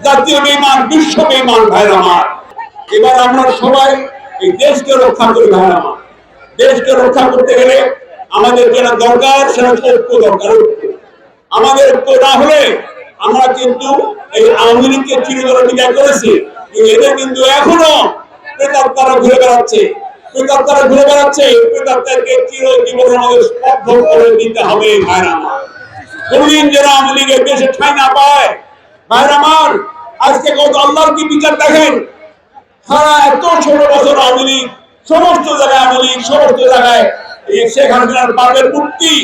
জাতীয় বেমান বিশ্ব বেমান ভাইরা আমার। এবার আমরা সবাই এই দেশকে রক্ষা করি ভাইরা আমার। দেশকে রক্ষা করতে গেলে আমাদের যেটা দরকার, সেটা ঐক্য দরকার আমাদের ঐক্য না হলে আমরা কিন্তু এই আওয়ামী লীগকে চিরতরে বিদায় করেছি এদের কিন্তু এখনও প্রেতাত্মারা ঘুরে বেড়াচ্ছে। প্রেতাত্মারা ঘুরে বেড়াচ্ছে প্রেতাত্মাকে চির জীবনের আমাদের স্তব্ধ করে দিতে হবে ভাইরা আমার। কোনদিন যেন আওয়ামী লীগের দেশে ঠাঁই না পায়, ভাইরা আমার। আজকে কত আল্লাহর কি বিচার দেখেন? সারা এত ষোলো বছর লীগ, সমস্ত জায়গায় লীগ, সমস্ত জায়গায় শেখ বাপের মূর্তি।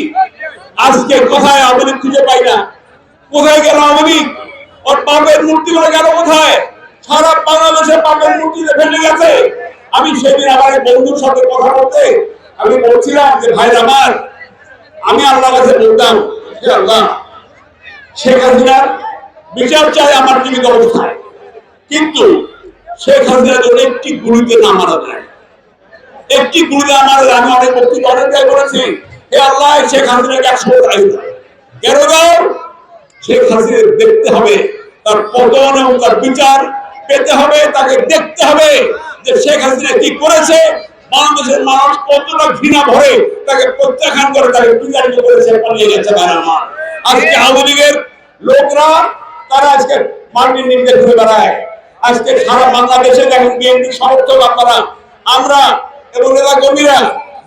আজকে কোথায় লীগ খুঁজে পাই না? কোথায় গেল আওয়ামী ওর বাপের মূর্তি গুলো গেল কোথায়? সারা বাংলাদেশে বাপের মূর্তি ফেলে গেছে। আমি সেদিন আমার বন্ধুর সাথে কথা বলতে আমি বলছিলাম যে, ভাই আমার, আমি আল্লাহ কাছে বলতাম আল্লাহ, শেখ হাসিনার বিচার চাই আমার জীবিত অবস্থায় কিন্তু শেখ হাসিনা একটি গুলিতে না মারা যায়। একটি গুলিতে আমার আমি অনেক বক্তব্য অনেক জায়গায় করেছি হে আল্লাহ শেখ হাসিনাকে একশো রাখি কেন দাও? শেখ হাসিনা দেখতে হবে তার পতন এবং তার বিচার, পেতে হবে, তাকে দেখতে হবে যে শেখ হাসিনা কি করেছে। বাংলাদেশের মানুষ কতটা ঘৃণা ভরে তাকে প্রত্যাখ্যান করে, তাকে বিচারিত করেছে পালিয়ে গেছে আজকে আওয়ামী লীগের লোকরা তারা আজকে মার্কিন নিন্দে ঘুরে বেড়ায়। আজকে সারা বাংলাদেশে দেখেন বিএনপি সমর্থক আপনারা, আমরা এবং নেতা কর্মীরা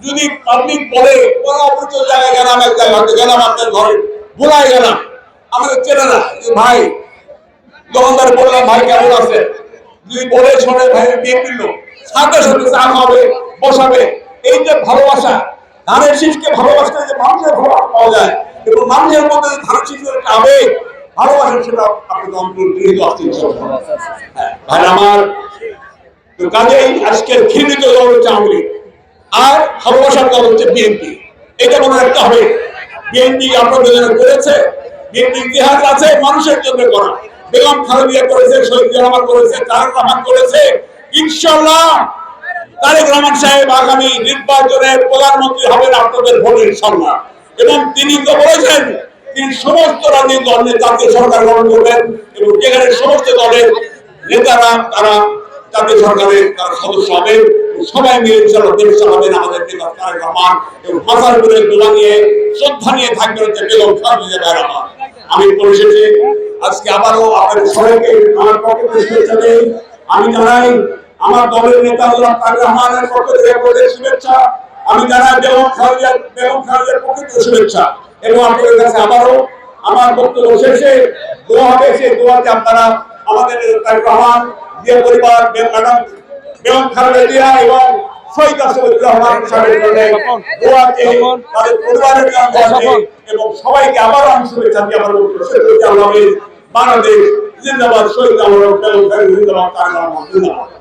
যদি পাবলিক বলে কোনো অপরিচিত জায়গায় গেলাম, এক জায়গায় গেলাম আপনার ঘরে ভুলাই গেলাম। আমাদের চেনে না ভাই, দোকানদার বললাম, ভাই, কেমন আছে? যদি বলে শোনে, ভাই বিএনপির লোক। সাথে সাথে চা খাবে, বসাবে। এই যে ভালোবাসা, ধানের শীষকে ভালোবাসতে যে মানুষের ভালোবাসা পাওয়া যায় এবং মানুষের মধ্যে ধানের শীষের একটা আবেগ সেটা হ্যাঁ, আমার কাজেই আজকের ঘৃণিত দল হচ্ছে আওয়ামী। আর ভালোবাসার দল হচ্ছে বিএনপি। এটা মনে রাখতে হবে। বিএনপি জন্য করেছে। বিএনপি ইতিহাস আছে মানুষের জন্য করা। বেগম খালেদিয়া করেছে শহীদ রহমান করেছে তারেক রহমান করেছে। ইনশাল্লাহ তারেক রহমান সাহেব আগামী নির্বাচনে প্রধানমন্ত্রী হবেন আপনাদের ভোটের সম্মান এবং তিনি তো বলেছেন তিনি সমস্ত রাজনৈতিক সরকার গঠন করবেন এবং যেখানে সমস্ত দলের নেতারা, তারা সরকারের সদস্য হবে। সবাই মিলে আমাদের নেতা তারেক রহমান এবং মাথার উপরে নিয়ে শ্রদ্ধা নিয়ে থাকবেন হচ্ছে বেগম রহমান আমি পরিশেষে আজকে আবারও আপনাদের সবাইকে আমার পক্ষ থেকে আমি জানাই, আমার দলের নেতা হলাম তারেক রহমানের পক্ষ থেকে শুভেচ্ছা। আমি জানাই, বেগম খালেদা বেগম পক্ষ থেকে শুভেচ্ছা। এবং আপনাদের কাছে আবারও আমার বক্তব্য শেষে দোয়া হবে সেই দোয়াতে আপনারা আমাদের রহমান পরিবার ম্যাডাম বেগম খালেদা জিয়া এবং সবাইকে বাংলাদেশ জিন্দাবাদ। শহীদ জিন্দাবাদ